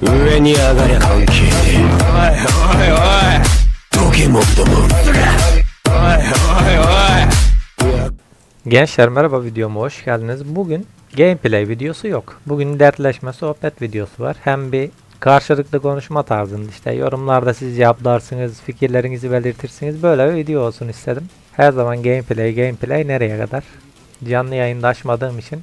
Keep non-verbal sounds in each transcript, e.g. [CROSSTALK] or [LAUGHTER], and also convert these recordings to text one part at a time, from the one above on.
上に上がりゃ関係ねえおいおいおいどけもっともおいおいおい Gençler merhaba videoma hoş geldiniz. Bugün gameplay videosu yok. Bugün dertleşme sohbet videosu var. Hem bir karşılıklı konuşma tarzında işte yorumlarda siz cevaplarsınız, fikirlerinizi belirtirsiniz. Böyle bir video olsun istedim. Her zaman gameplay gameplay nereye kadar? Canlı yayında açmadığım için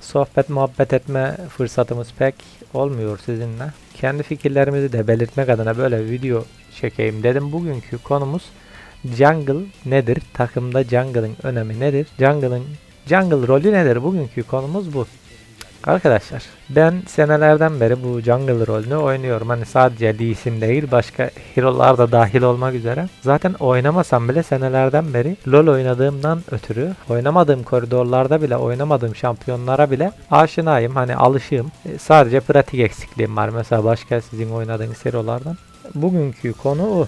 sohbet muhabbet etme fırsatımız pek olmuyor sizinle. Kendi fikirlerimizi de belirtmek adına böyle video çekeyim dedim. Bugünkü konumuz Jungle nedir? Takımda jungle'ın önemi nedir? Jungle'ın jungle rolü nedir? Bugünkü konumuz bu. Arkadaşlar ben senelerden beri bu jungle rolünü oynuyorum. Hani sadece Lee Sin değil başka hero'lar da dahil olmak üzere. Zaten oynamasam bile senelerden beri LoL oynadığımdan ötürü oynamadığım koridorlarda bile oynamadığım şampiyonlara bile aşinayım. Hani alışığım. E, sadece pratik eksikliğim var. Mesela başka sizin oynadığınız hero'lardan. Bugünkü konu o.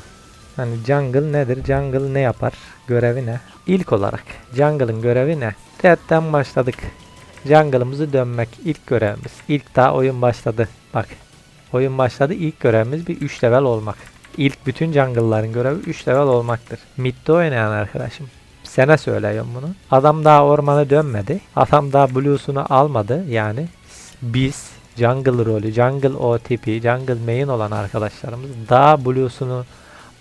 Hani jungle nedir? Jungle ne yapar? Görevi ne? İlk olarak jungle'ın görevi ne? Red'den başladık. Jungle'ımızı dönmek ilk görevimiz. İlk daha oyun başladı. Bak. Oyun başladı. İlk görevimiz bir 3 level olmak. İlk bütün jungle'ların görevi 3 level olmaktır. Mid'de oynayan arkadaşım. Sana söylüyorum bunu. Adam daha ormana dönmedi. Adam daha blue'sunu almadı. Yani biz jungle rolü, jungle OTP, jungle main olan arkadaşlarımız daha blue'sunu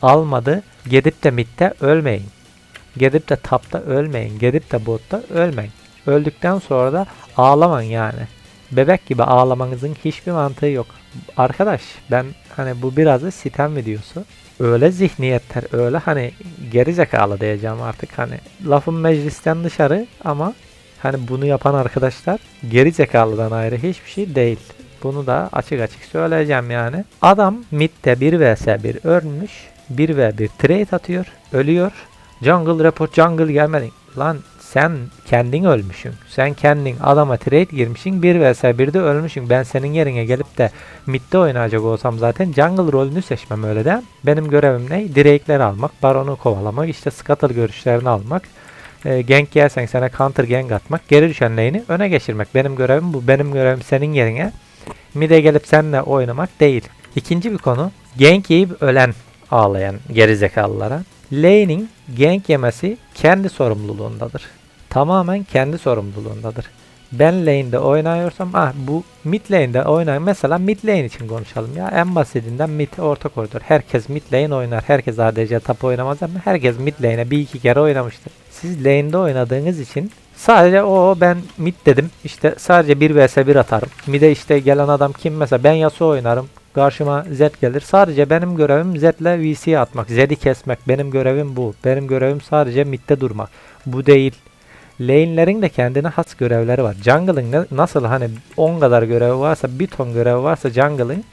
almadı. Gidip de midde ölmeyin. Gidip de tapta ölmeyin. Gidip de botta ölmeyin. Öldükten sonra da ağlamayın yani. Bebek gibi ağlamanızın hiçbir mantığı yok. Arkadaş ben hani bu biraz da sitem videosu. Öyle zihniyetler öyle hani geri zekalı diyeceğim artık hani lafın meclisten dışarı ama hani bunu yapan arkadaşlar geri zekalıdan ayrı hiçbir şey değil. Bunu da açık açık söyleyeceğim yani. Adam midde 1 vs 1 ölmüş. 1 ve 1 trade atıyor. Ölüyor. Jungle report jungle gelmedin. Lan sen kendin ölmüşsün. Sen kendin adama trade girmişsin. 1 vs 1'de ölmüşsün. Ben senin yerine gelip de midde oynayacak olsam zaten jungle rolünü seçmem öyle de. Benim görevim ne? Drake'leri almak, baronu kovalamak, işte scuttle görüşlerini almak. E, gank yersen sana counter gank atmak, geri düşen lane'i öne geçirmek. Benim görevim bu. Benim görevim senin yerine mid'e gelip seninle oynamak değil. İkinci bir konu gank yiyip ölen ağlayan gerizekalılara. Lane'in gank yemesi kendi sorumluluğundadır. Tamamen kendi sorumluluğundadır. Ben lane'de oynuyorsam ah bu mid lane'de oynar. Mesela mid lane için konuşalım ya. En basitinden mid orta koridor. Herkes mid lane oynar. Herkes ADC top oynamaz ama herkes mid lane'e bir iki kere oynamıştır. Siz lane'de oynadığınız için Sadece o ben mid dedim. İşte sadece 1 vs 1 atarım. Mid'e işte gelen adam kim mesela ben Yasuo oynarım. Karşıma Zed gelir. Sadece benim görevim Zed'le VC'ye atmak. Zed'i kesmek. Benim görevim bu. Benim görevim sadece midde durmak. Bu değil. Lane'lerin de kendine has görevleri var. Jungle'ın nasıl hani 10 kadar görevi varsa bir ton görevi varsa jungle'ın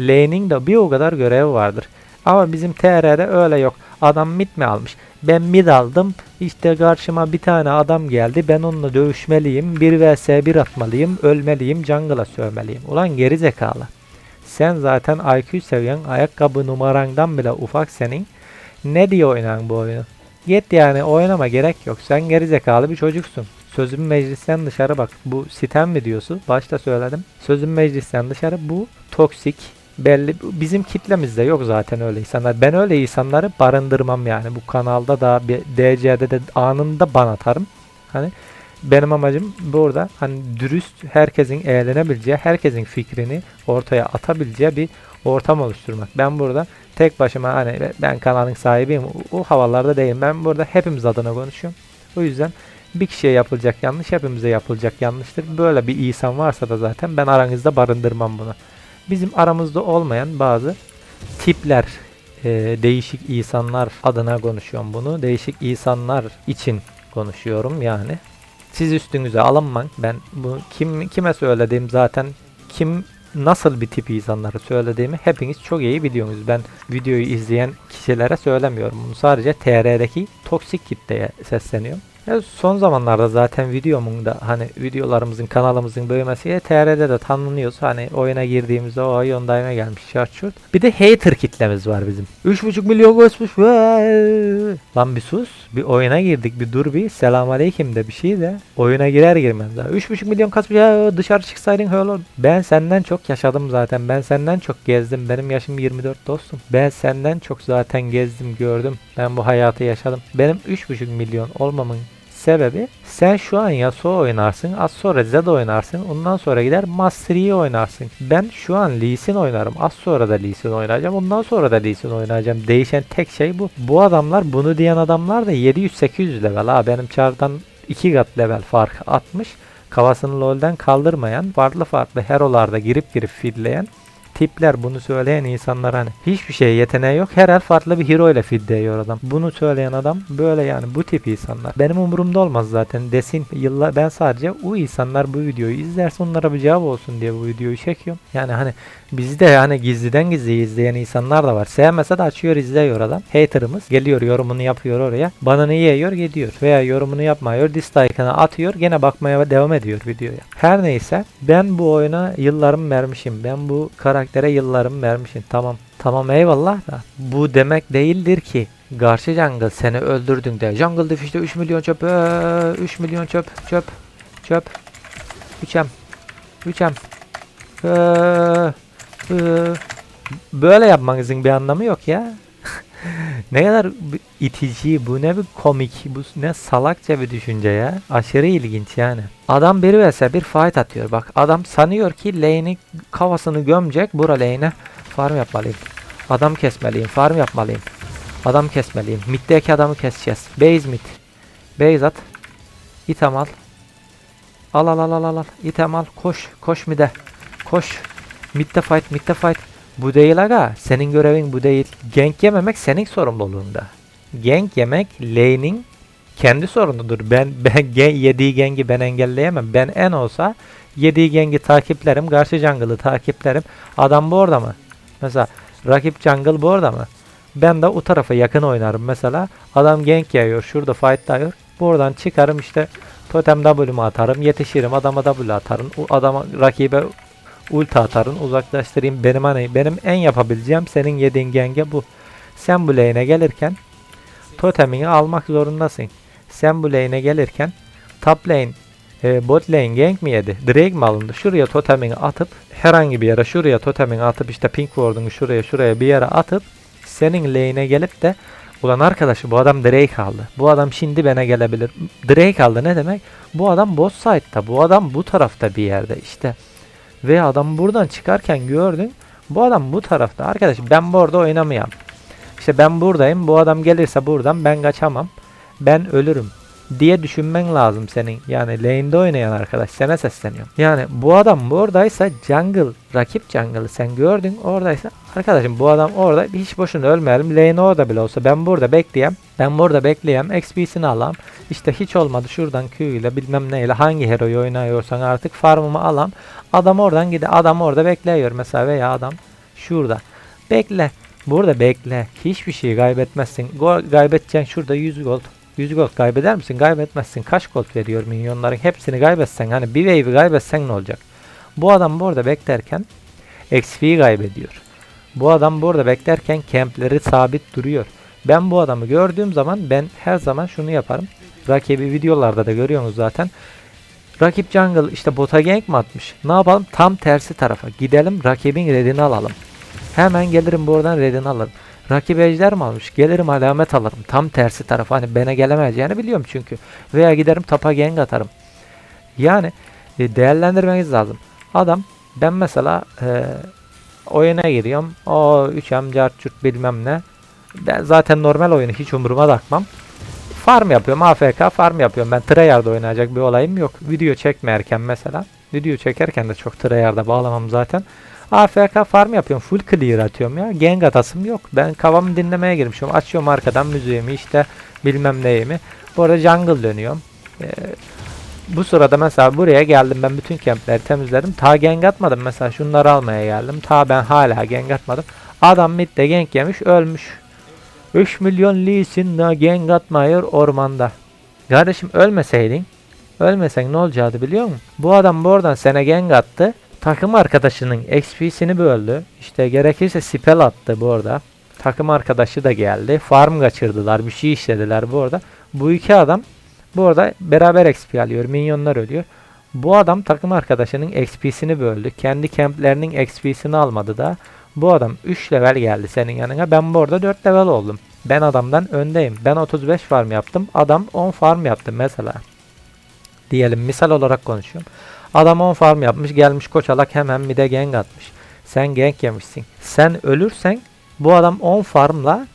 lane'in de bir o kadar görevi vardır. Ama bizim TR'de öyle yok. Adam mid mi almış? Ben mid aldım. İşte karşıma bir tane adam geldi. Ben onunla dövüşmeliyim. 1 vs 1 atmalıyım. Ölmeliyim. Jungle'a sövmeliyim. Ulan geri zekalı. Sen zaten IQ seviyen ayakkabı numarandan bile ufak senin. Ne diye oynan bu oyunu? Git yani oynama gerek yok. Sen geri zekalı bir çocuksun. Sözüm meclisten dışarı bak. Bu sitem videosu. Başta söyledim. Sözüm meclisten dışarı bu toksik belli bizim kitlemizde yok zaten öyle insanlar. Ben öyle insanları barındırmam yani. Bu kanalda da DC'de de anında ban atarım. Hani benim amacım burada hani dürüst herkesin eğlenebileceği, herkesin fikrini ortaya atabileceği bir ortam oluşturmak. Ben burada tek başıma hani ben kanalın sahibiyim. O, havalarda değilim. Ben burada hepimiz adına konuşuyorum. O yüzden bir kişiye yapılacak yanlış hepimize yapılacak yanlıştır. Böyle bir insan varsa da zaten ben aranızda barındırmam bunu. Bizim aramızda olmayan bazı tipler, e, değişik insanlar adına konuşuyorum bunu. Değişik insanlar için konuşuyorum yani. Siz üstünüze alınmayın. Ben bu kim kime söylediğim zaten kim nasıl bir tip insanları söylediğimi hepiniz çok iyi biliyorsunuz. Ben videoyu izleyen kişilere söylemiyorum. Bunu sadece TR'deki toksik kitleye sesleniyorum. Ya son zamanlarda zaten videomun da hani videolarımızın kanalımızın büyümesiyle TR'de de tanınıyoruz. Hani oyuna girdiğimizde o ay ondayma gelmiş şart. Bir de hater kitlemiz var bizim. 3.5 milyon koşmuş. Lan bir sus. Bir oyuna girdik bir dur bir. Selam aleyküm de bir şey de. Oyuna girer girmez daha. 3.5 milyon kasmış ya dışarı çıksaydın öyle. Ben senden çok yaşadım zaten. Ben senden çok gezdim. Benim yaşım 24 dostum. Ben senden çok zaten gezdim gördüm. Ben bu hayatı yaşadım. Benim 3.5 milyon olmamın sebebi sen şu an Yasuo oynarsın, az sonra Zed oynarsın, ondan sonra gider Master Yi oynarsın. Ben şu an Lee Sin oynarım, az sonra da Lee Sin oynayacağım, ondan sonra da Lee Sin oynayacağım. Değişen tek şey bu. Bu adamlar, bunu diyen adamlar da 700-800 level ha benim çardan 2 kat level fark atmış. Kafasını LoL'den kaldırmayan, farklı farklı herolarda girip girip fidleyen tipler bunu söyleyen insanlar hani hiçbir şeye yeteneği yok. Her el farklı bir hero ile fidliyor adam. Bunu söyleyen adam böyle yani bu tip insanlar. Benim umurumda olmaz zaten desin yıllar ben sadece o insanlar bu videoyu izlerse onlara bir cevap olsun diye bu videoyu çekiyorum. Yani hani bizde yani gizliden gizli izleyen insanlar da var. Sevmese de açıyor izliyor adam. Haterımız geliyor yorumunu yapıyor oraya. Bana ne yiyor gidiyor. Veya yorumunu yapmıyor. Dislike'ını atıyor. Gene bakmaya devam ediyor videoya. Her neyse ben bu oyuna yıllarımı vermişim. Ben bu karaktere yıllarımı vermişim. Tamam. Tamam eyvallah da bu demek değildir ki Karşı jungle seni öldürdün de jungle defişte 3 milyon çöp ee, 3 milyon çöp çöp çöp 3M 3M ee, ee, böyle yapmanızın bir anlamı yok ya. Ne kadar itici, bu ne bir komik, bu ne salakça bir düşünce ya. Aşırı ilginç yani. Adam bir vs bir fight atıyor. Bak adam sanıyor ki lane'i kafasını gömecek. Bura lane'e farm yapmalıyım. Adam kesmeliyim, farm yapmalıyım. Adam kesmeliyim. Mid'deki adamı keseceğiz. Base mid. Base at. İtem. Al al al al al. al. İtem al. Koş. Koş mid'e. Koş. Mid'de fight. Mid'de fight. Bu değil aga. Senin görevin bu değil. Gank yememek senin sorumluluğunda. Gank yemek lane'in kendi sorunudur. Ben [LAUGHS] ben gen, yediği gengi ben engelleyemem. Ben en olsa yediği gengi takiplerim. Karşı jungle'ı takiplerim. Adam bu orada mı? Mesela rakip jungle bu orada mı? Ben de o tarafa yakın oynarım mesela. Adam gank yayıyor. Şurada fight'lıyor. Buradan çıkarım işte totem W'mu atarım. Yetişirim. Adama W atarım. O adama rakibe ulti atarım. Uzaklaştırayım. Benim hani benim en yapabileceğim senin yediğin genge bu. Sen bu lane'e gelirken totemini almak zorundasın. Sen bu lane'e gelirken top lane e, bot lane gank mi yedi? Drake mi alındı? Şuraya totemini atıp herhangi bir yere şuraya totemini atıp işte pink ward'unu şuraya şuraya bir yere atıp senin lane'e gelip de ulan arkadaşı bu adam Drake aldı. Bu adam şimdi bana gelebilir. Drake aldı ne demek? Bu adam bot side'da. Bu adam bu tarafta bir yerde işte. Ve adam buradan çıkarken gördün. Bu adam bu tarafta. Arkadaş ben bu orada oynamayam. İşte ben buradayım. Bu adam gelirse buradan ben kaçamam. Ben ölürüm diye düşünmen lazım senin. Yani lane'de oynayan arkadaş sana sesleniyorum. Yani bu adam buradaysa jungle, rakip jungle'ı sen gördün oradaysa arkadaşım bu adam orada hiç boşuna ölmeyelim. Lane orada bile olsa ben burada bekleyeyim. Ben burada bekleyeyim. XP'sini alam. İşte hiç olmadı şuradan Q ile bilmem neyle hangi heroyu oynuyorsan artık farmımı alam. Adam oradan gide. Adam orada bekliyor mesela veya adam şurada. Bekle. Burada bekle. Hiçbir şey kaybetmezsin. Gol kaybedeceksin şurada 100 gold. 100 gold kaybeder misin? Kaybetmezsin. Kaç gold veriyor milyonların? Hepsini kaybetsen hani bir wave'i kaybetsen ne olacak? Bu adam burada beklerken XP'yi kaybediyor. Bu adam burada beklerken kempleri sabit duruyor. Ben bu adamı gördüğüm zaman ben her zaman şunu yaparım. Rakibi videolarda da görüyorsunuz zaten. Rakip jungle işte bota gank mi atmış? Ne yapalım? Tam tersi tarafa. Gidelim rakibin redini alalım. Hemen gelirim buradan redini alırım. Rakip ejder mi almış? Gelirim alamet alırım. Tam tersi tarafa. Hani bana gelemeyeceğini biliyorum çünkü. Veya giderim tapa gank atarım. Yani e, değerlendirmeniz lazım. Adam ben mesela e, oyuna giriyorum. O 3M cartçurt bilmem ne. Ben zaten normal oyunu hiç umuruma takmam. Farm yapıyorum. AFK farm yapıyorum. Ben tryhard oynayacak bir olayım yok. Video çekmerken mesela. Video çekerken de çok tryhard'a bağlamam zaten. AFK farm yapıyorum. Full clear atıyorum ya. Gang atasım yok. Ben kafamı dinlemeye girmişim. Açıyorum arkadan müziğimi işte bilmem neyimi. Bu arada jungle dönüyorum. Ee, bu sırada mesela buraya geldim ben bütün kempleri temizledim. Ta gank atmadım mesela şunları almaya geldim. Ta ben hala gank atmadım. Adam midde gank yemiş ölmüş. 3 milyon Lee Sin daha gank atmıyor ormanda. Kardeşim ölmeseydin ölmesen ne olacaktı biliyor musun? Bu adam bu oradan sene gank attı. Takım arkadaşının XP'sini böldü. İşte gerekirse spell attı bu arada. Takım arkadaşı da geldi. Farm kaçırdılar. Bir şey işlediler bu arada. Bu iki adam bu arada beraber XP alıyor. Minyonlar ölüyor. Bu adam takım arkadaşının XP'sini böldü. Kendi kemplerinin XP'sini almadı da. Bu adam 3 level geldi senin yanına. Ben bu arada 4 level oldum. Ben adamdan öndeyim. Ben 35 farm yaptım. Adam 10 farm yaptı mesela. Diyelim misal olarak konuşuyorum. Adam 10 farm yapmış gelmiş koçalak hemen mide gank atmış. Sen gank yemişsin. Sen ölürsen bu adam 10 farmla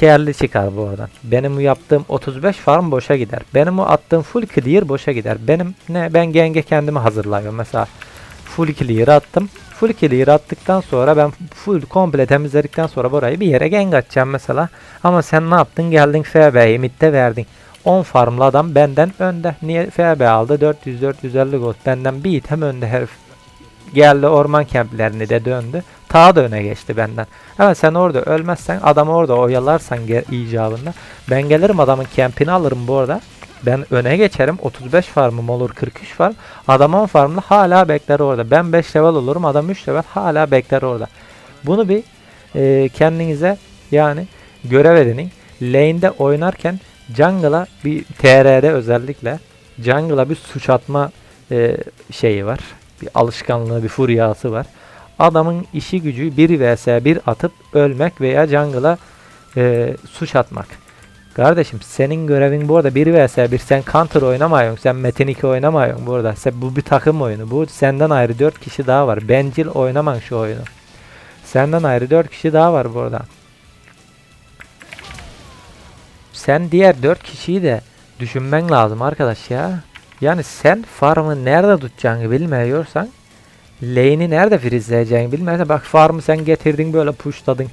kârlı çıkar bu aradan. Benim bu yaptığım 35 farm boşa gider. Benim o attığım full clear boşa gider. Benim ne ben genge kendimi hazırlıyorum. Mesela full clear attım. Full clear attıktan sonra ben full komple temizledikten sonra burayı bir yere gank atacağım mesela. Ama sen ne yaptın? Geldin FB'yi midde verdin. 10 farmlı adam benden önde. Niye FB aldı? 400-450 gold. Benden bir item önde herif. Geldi orman kemplerini de döndü. Ta da öne geçti benden. Ama sen orada ölmezsen adamı orada oyalarsan icabında. Ben gelirim adamın kempini alırım bu arada. Ben öne geçerim. 35 farmım olur 43 farm. Adam 10 farmla hala bekler orada. Ben 5 level olurum. Adam 3 level hala bekler orada. Bunu bir e, kendinize yani görev edinin. Lane'de oynarken jungle'a bir TR'de özellikle jungle'a bir suç atma e, şeyi var. Bir alışkanlığı, bir furyası var. Adamın işi gücü 1 vs 1 atıp ölmek veya jungle'a e, suç atmak. Kardeşim senin görevin bu arada 1 vs 1 sen counter oynamıyorsun. Sen Metin 2 oynamıyorsun burada. Sen, bu bir takım oyunu. Bu senden ayrı 4 kişi daha var. Bencil oynaman şu oyunu. Senden ayrı 4 kişi daha var burada. Sen diğer 4 kişiyi de düşünmen lazım arkadaş ya. Yani sen farmı nerede tutacağını bilmiyorsan lane'i nerede freezeleyeceğini bilmiyorsan bak farmı sen getirdin böyle pushladın.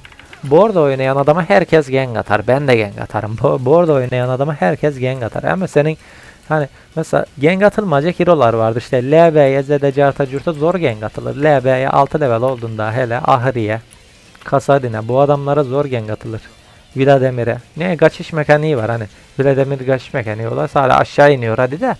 Board oynayan adama herkes gank atar. Ben de gank atarım. Bo- Board oynayan adama herkes gank atar. Ama senin hani mesela gank atılmayacak hero'lar vardır. İşte LB'ye, Z'de, Carta, Curta zor gank atılır. LB'ye 6 level olduğunda hele Ahri'ye, Kasadin'e bu adamlara zor gank atılır. Vladimir'e. Ne kaçış mekaniği var hani. Vladimir kaçış mekaniği olarsa hala aşağı iniyor hadi de.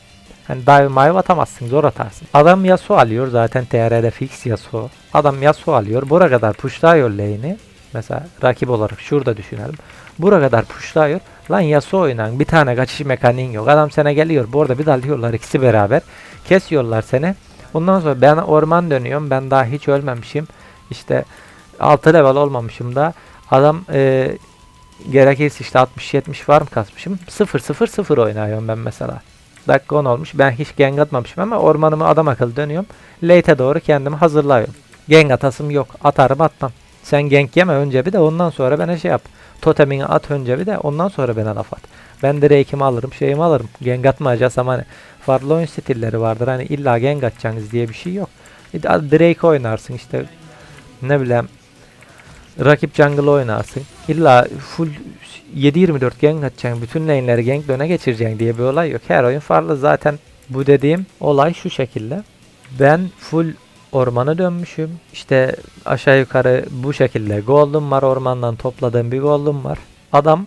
Hani dive mive atamazsın zor atarsın. Adam Yasuo alıyor zaten TR'de fix Yasuo. Adam Yasuo alıyor. Buraya kadar pushluyor lane'i. Mesela rakip olarak şurada düşünelim. Buraya kadar pushluyor. Lan Yasuo oynan bir tane kaçış mekaniğin yok. Adam sana geliyor. Bu arada bir dalıyorlar ikisi beraber. Kesiyorlar seni. Ondan sonra ben orman dönüyorum. Ben daha hiç ölmemişim. İşte 6 level olmamışım da. Adam e, gerekirse işte 60-70 farm kasmışım. 0-0-0 oynuyorum ben mesela. Dakika 10 olmuş. Ben hiç gank atmamışım ama ormanımı adam akıllı dönüyorum. Late'e doğru kendimi hazırlıyorum. Gank atasım yok. Atarım atmam. Sen gank yeme önce bir de ondan sonra bana şey yap. Totemini at önce bir de ondan sonra bana laf at. Ben Drake'imi alırım şeyimi alırım. Gank atmayacağız ama hani farklı oyun stilleri vardır. Hani illa gank atacaksınız diye bir şey yok. De Drake oynarsın işte ne bileyim rakip jungle oynarsın. İlla full 7-24 gank atacaksın. Bütün lane'leri gank öne geçireceksin diye bir olay yok. Her oyun farklı zaten. Bu dediğim olay şu şekilde. Ben full ormana dönmüşüm. İşte aşağı yukarı bu şekilde gold'um var. Ormandan topladığım bir gold'um var. Adam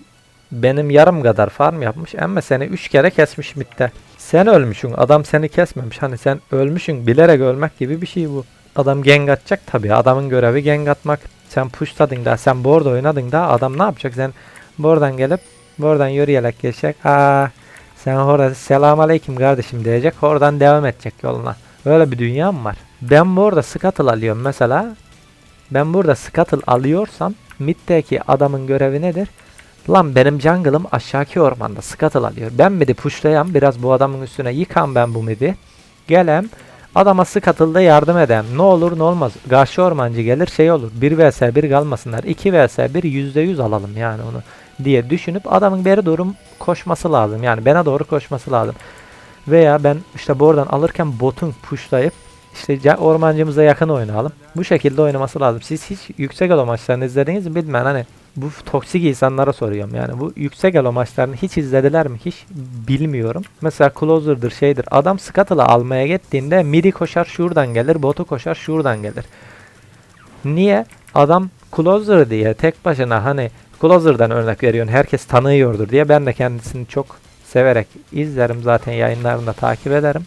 benim yarım kadar farm yapmış ama seni 3 kere kesmiş midde. Sen ölmüşsün. Adam seni kesmemiş. Hani sen ölmüşsün. Bilerek ölmek gibi bir şey bu. Adam gank atacak tabii. Adamın görevi gank atmak. Sen pushladın da sen board oynadın da adam ne yapacak? Sen buradan gelip buradan yürüyerek geçecek. Aa sen orada selam aleyküm kardeşim diyecek. Oradan devam edecek yoluna. Böyle bir dünya mı var? Ben burada scuttle alıyorum mesela. Ben burada scuttle alıyorsam middeki adamın görevi nedir? Lan benim jungle'ım aşağıki ormanda scuttle alıyor. Ben midi pushlayan biraz bu adamın üstüne yıkan ben bu midi. Gelem adama scuttle'da yardım edem. Ne olur ne olmaz. Karşı ormancı gelir şey olur. 1 vs 1 kalmasınlar. 2 vs 1 %100 alalım yani onu diye düşünüp adamın beri doğru koşması lazım. Yani bana doğru koşması lazım. Veya ben işte buradan alırken botun pushlayıp işte ormancımıza yakın oynayalım. Bu şekilde oynaması lazım. Siz hiç yüksek elo maçlarını izlediniz mi bilmem hani bu toksik insanlara soruyorum yani. Bu yüksek elo maçlarını hiç izlediler mi? Hiç bilmiyorum. Mesela closer'dır şeydir. Adam scuttle'ı almaya gittiğinde midi koşar şuradan gelir, botu koşar şuradan gelir. Niye? Adam closer diye tek başına hani closer'dan örnek veriyorsun. Herkes tanıyordur diye ben de kendisini çok severek izlerim. Zaten yayınlarını da takip ederim.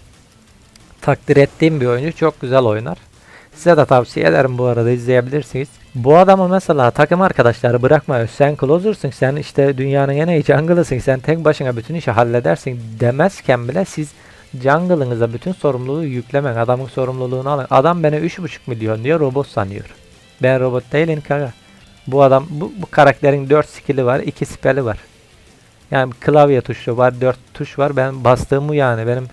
Takdir ettiğim bir oyuncu. Çok güzel oynar. Size de tavsiye ederim bu arada izleyebilirsiniz. Bu adamı mesela takım arkadaşları bırakma. Sen closer'sın. Sen işte dünyanın en iyi jungle'ısın. Sen tek başına bütün işi halledersin demezken bile siz jungle'ınıza bütün sorumluluğu yüklemen. Adamın sorumluluğunu alın. Adam bana 3.5 milyon diyor robot sanıyor. Ben robot değilim kanka. Bu adam bu, bu karakterin 4 skill'i var, 2 spell'i var. Yani klavye tuşu var, 4 tuş var. Ben bastığımı yani benim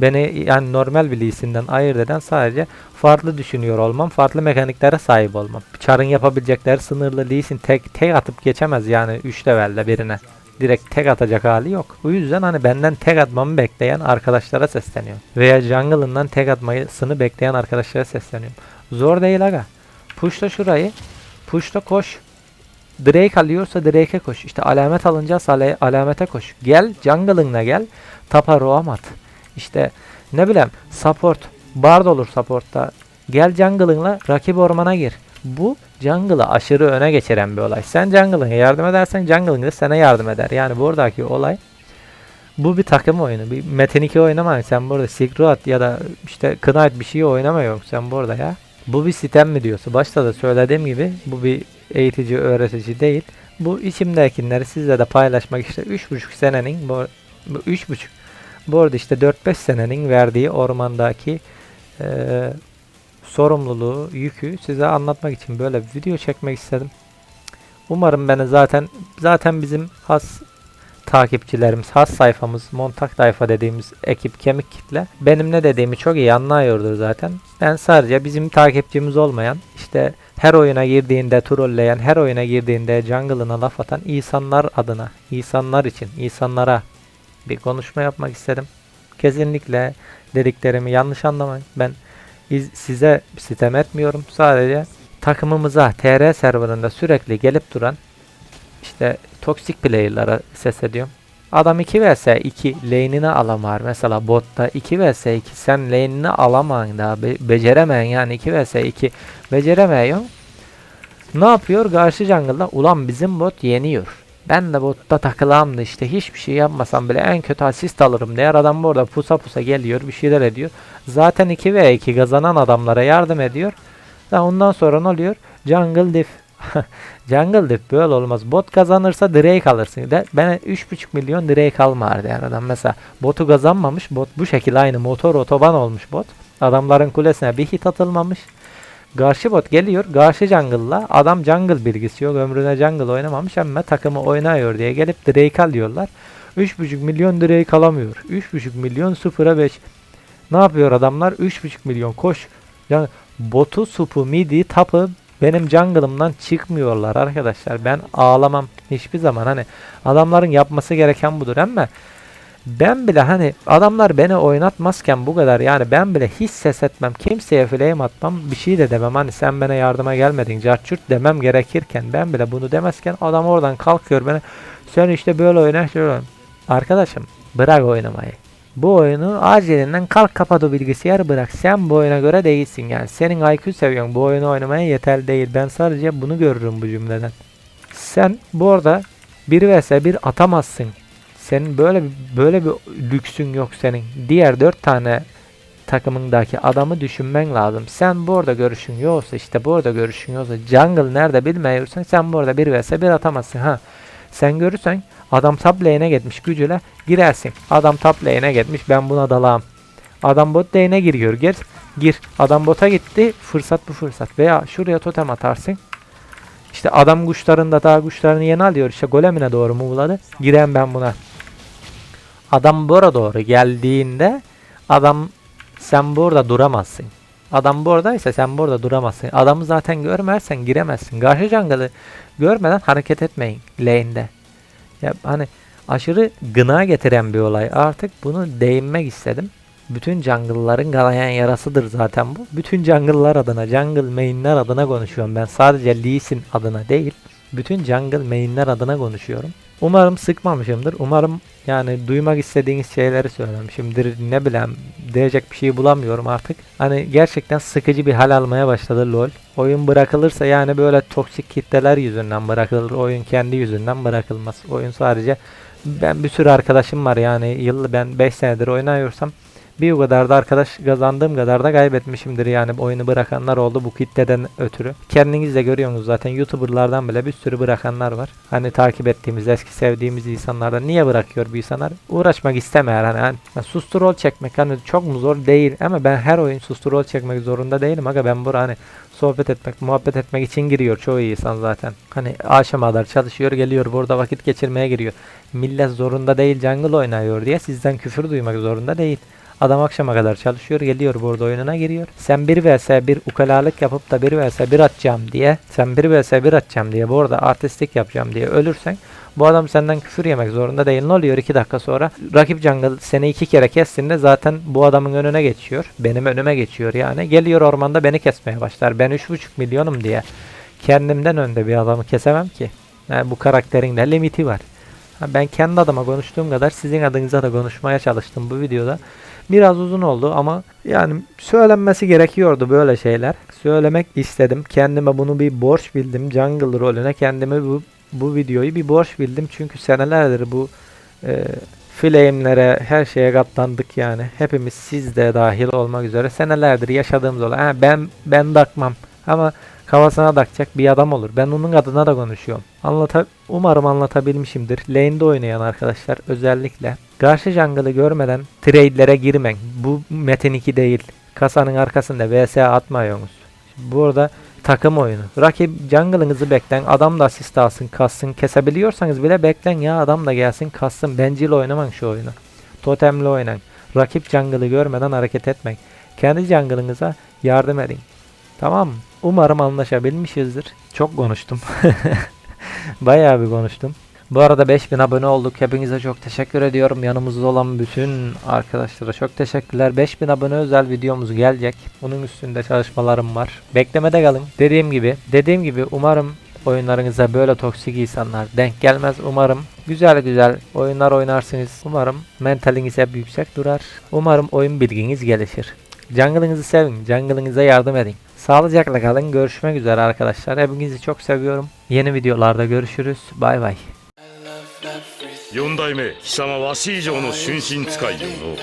beni yani normal bir Lee'sinden ayırt eden sadece farklı düşünüyor olmam, farklı mekaniklere sahip olmam. Char'ın yapabilecekleri sınırlı Lee'sin tek tek atıp geçemez yani 3 levelde birine. Direkt tek atacak hali yok. Bu yüzden hani benden tek atmamı bekleyen arkadaşlara sesleniyorum. Veya jungle'ından tek atmasını bekleyen arkadaşlara sesleniyorum. Zor değil aga. Pushla şurayı. Pushla koş. Drake alıyorsa Drake'e koş. İşte alamet alınca ale- alamete koş. Gel jungle'ınla gel. Tapa roam at. İşte ne bileyim support. Bard olur supportta. Gel jungle'ınla rakip ormana gir. Bu jungle'ı aşırı öne geçiren bir olay. Sen jungle'ına yardım edersen jungle'ın da sana yardım eder. Yani buradaki olay bu bir takım oyunu. Bir Metin 2 oynama. Sen burada Silk Road ya da işte Knight bir şey oynama yok sen burada ya. Bu bir sitem mi diyorsun? Başta da söylediğim gibi bu bir eğitici, öğretici değil. Bu içimdekileri sizle de paylaşmak işte 3,5 senenin bu, bu 3,5 bu arada işte 4-5 senenin verdiği ormandaki eee, sorumluluğu, yükü size anlatmak için böyle bir video çekmek istedim. Umarım beni zaten zaten bizim has takipçilerimiz, has sayfamız, montak tayfa dediğimiz ekip kemik kitle benim ne dediğimi çok iyi anlıyordur zaten. Ben sadece bizim takipçimiz olmayan işte her oyuna girdiğinde trolleyen, her oyuna girdiğinde jungle'ına laf atan insanlar adına, insanlar için, insanlara bir konuşma yapmak istedim. Kesinlikle dediklerimi yanlış anlamayın. Ben iz- size sitem etmiyorum. Sadece takımımıza TR serverında sürekli gelip duran işte toksik player'lara ses ediyorum. Adam 2 vs 2 lane'ini alamar. Mesela botta 2 vs 2 sen lane'ini alamayın daha be- beceremeyin yani 2 vs 2 beceremeyin. Ne yapıyor? Karşı jungle'da ulan bizim bot yeniyor. Ben de botta takılamdı işte hiçbir şey yapmasam bile en kötü asist alırım diğer adam burada pusa pusa geliyor bir şeyler ediyor. Zaten 2 ve 2 kazanan adamlara yardım ediyor. Ve ondan sonra ne oluyor? Jungle diff. [LAUGHS] Jungle diff böyle olmaz. Bot kazanırsa Drake alırsın. De, ben 3.5 milyon Drake almardı yani adam mesela. Botu kazanmamış. Bot bu şekilde aynı motor otoban olmuş bot. Adamların kulesine bir hit atılmamış. Karşı bot geliyor. Karşı jungle'la adam jungle bilgisi yok. Ömrüne jungle oynamamış ama takımı oynuyor diye gelip Drake alıyorlar. 3.5 milyon Drake alamıyor. 3.5 milyon 0'a 5. Ne yapıyor adamlar? 3.5 milyon koş. Yani botu, supu, midi, tapı benim jungle'ımdan çıkmıyorlar arkadaşlar. Ben ağlamam hiçbir zaman. Hani adamların yapması gereken budur ama ben bile hani adamlar beni oynatmazken bu kadar yani ben bile hiç ses etmem. Kimseye flame atmam. Bir şey de demem. Hani sen bana yardıma gelmedin. Carçurt demem gerekirken ben bile bunu demezken adam oradan kalkıyor bana. Sen işte böyle oyna şöyle. Arkadaşım bırak oynamayı. Bu oyunu acilinden kalk kapat o bilgisayarı bırak. Sen bu oyuna göre değilsin yani. Senin IQ seviyen bu oyunu oynamaya yeterli değil. Ben sadece bunu görürüm bu cümleden. Sen bu arada 1 vs 1 atamazsın. Senin böyle bir, böyle bir lüksün yok senin. Diğer 4 tane takımındaki adamı düşünmen lazım. Sen burada görüşün yoksa işte burada görüşün yoksa jungle nerede bilmiyorsan sen burada 1 vs 1 atamazsın ha. Sen görürsen adam top lane'e gitmiş gücüyle girersin. Adam top lane'e gitmiş ben buna dalağım. Adam bot lane'e giriyor gir. Gir. Adam bota gitti. Fırsat bu fırsat. Veya şuraya totem atarsın. İşte adam kuşlarında daha kuşlarını yeni alıyor. İşte golemine doğru muğladı. Giren ben buna. Adam bura doğru geldiğinde adam sen burada duramazsın. Adam buradaysa sen burada duramazsın. Adamı zaten görmezsen giremezsin. Karşı jungle'ı görmeden hareket etmeyin lane'de. Ya hani aşırı gına getiren bir olay. Artık bunu değinmek istedim. Bütün jungle'ların kanayan yarasıdır zaten bu. Bütün jungle'lar adına, jungle main'ler adına konuşuyorum ben. Sadece Lee Sin adına değil. Bütün jungle main'ler adına konuşuyorum. Umarım sıkmamışımdır. Umarım yani duymak istediğiniz şeyleri söylemişimdir. Ne bileyim diyecek bir şey bulamıyorum artık. Hani gerçekten sıkıcı bir hal almaya başladı LoL. Oyun bırakılırsa yani böyle toksik kitleler yüzünden bırakılır. Oyun kendi yüzünden bırakılmaz. Oyun sadece ben bir sürü arkadaşım var yani yıllı ben 5 senedir oynuyorsam bir o kadar da arkadaş kazandığım kadar da kaybetmişimdir yani oyunu bırakanlar oldu bu kitleden ötürü. Kendiniz de görüyorsunuz zaten YouTuber'lardan bile bir sürü bırakanlar var. Hani takip ettiğimiz eski sevdiğimiz insanlardan niye bırakıyor bu insanlar? Uğraşmak istemiyor hani, hani sustu çekmek hani çok mu zor değil ama ben her oyun sustu rol çekmek zorunda değilim aga ben buraya hani sohbet etmek, muhabbet etmek için giriyor çoğu insan zaten. Hani akşama kadar çalışıyor, geliyor burada vakit geçirmeye giriyor. Millet zorunda değil jungle oynuyor diye sizden küfür duymak zorunda değil. Adam akşama kadar çalışıyor, geliyor burada oyununa giriyor. Sen 1 vs 1 ukalalık yapıp da 1 vs 1 atacağım diye, sen 1 vs 1 atacağım diye burada artistik yapacağım diye ölürsen bu adam senden küfür yemek zorunda değil. Ne oluyor 2 dakika sonra? Rakip jungle seni iki kere kestiğinde zaten bu adamın önüne geçiyor. Benim önüme geçiyor yani. Geliyor ormanda beni kesmeye başlar. Ben 3.5 milyonum diye kendimden önde bir adamı kesemem ki. Yani bu karakterin de limiti var. Ben kendi adıma konuştuğum kadar sizin adınıza da konuşmaya çalıştım bu videoda. Biraz uzun oldu ama yani söylenmesi gerekiyordu böyle şeyler. Söylemek istedim. Kendime bunu bir borç bildim. Jungle rolüne kendime bu, bu videoyu bir borç bildim. Çünkü senelerdir bu e, flame'lere her şeye katlandık yani. Hepimiz siz de dahil olmak üzere senelerdir yaşadığımız olay. Ben ben takmam ama kafasına takacak bir adam olur. Ben onun adına da konuşuyorum. Anlata umarım anlatabilmişimdir. Lane'de oynayan arkadaşlar özellikle karşı jungle'ı görmeden trade'lere girmeyin. Bu Metin 2 değil. Kasanın arkasında vs atmayıyorsunuz. Burada takım oyunu. Rakip jungle'ınızı beklen. Adam da asist alsın, kassın. Kesebiliyorsanız bile beklen ya adam da gelsin, kassın. Bencil oynamayın şu oyunu. Totemli oynayın. Rakip jungle'ı görmeden hareket etmeyin. Kendi jungle'ınıza yardım edin. Tamam mı? Umarım anlaşabilmişizdir. Çok konuştum. [LAUGHS] Bayağı bir konuştum. Bu arada 5000 abone olduk. Hepinize çok teşekkür ediyorum. Yanımızda olan bütün arkadaşlara çok teşekkürler. 5000 abone özel videomuz gelecek. Bunun üstünde çalışmalarım var. Beklemede kalın. Dediğim gibi, dediğim gibi umarım oyunlarınıza böyle toksik insanlar denk gelmez. Umarım güzel güzel oyunlar oynarsınız. Umarım mentaliniz hep yüksek durar. Umarım oyun bilginiz gelişir. Jungle'ınızı sevin. Jungle'ınıza yardım edin. Sağlıcakla kalın. Görüşmek üzere arkadaşlar. Hepinizi çok seviyorum. Yeni videolarda görüşürüz. Bay bay. 4代目貴様わし以上の春心使いよの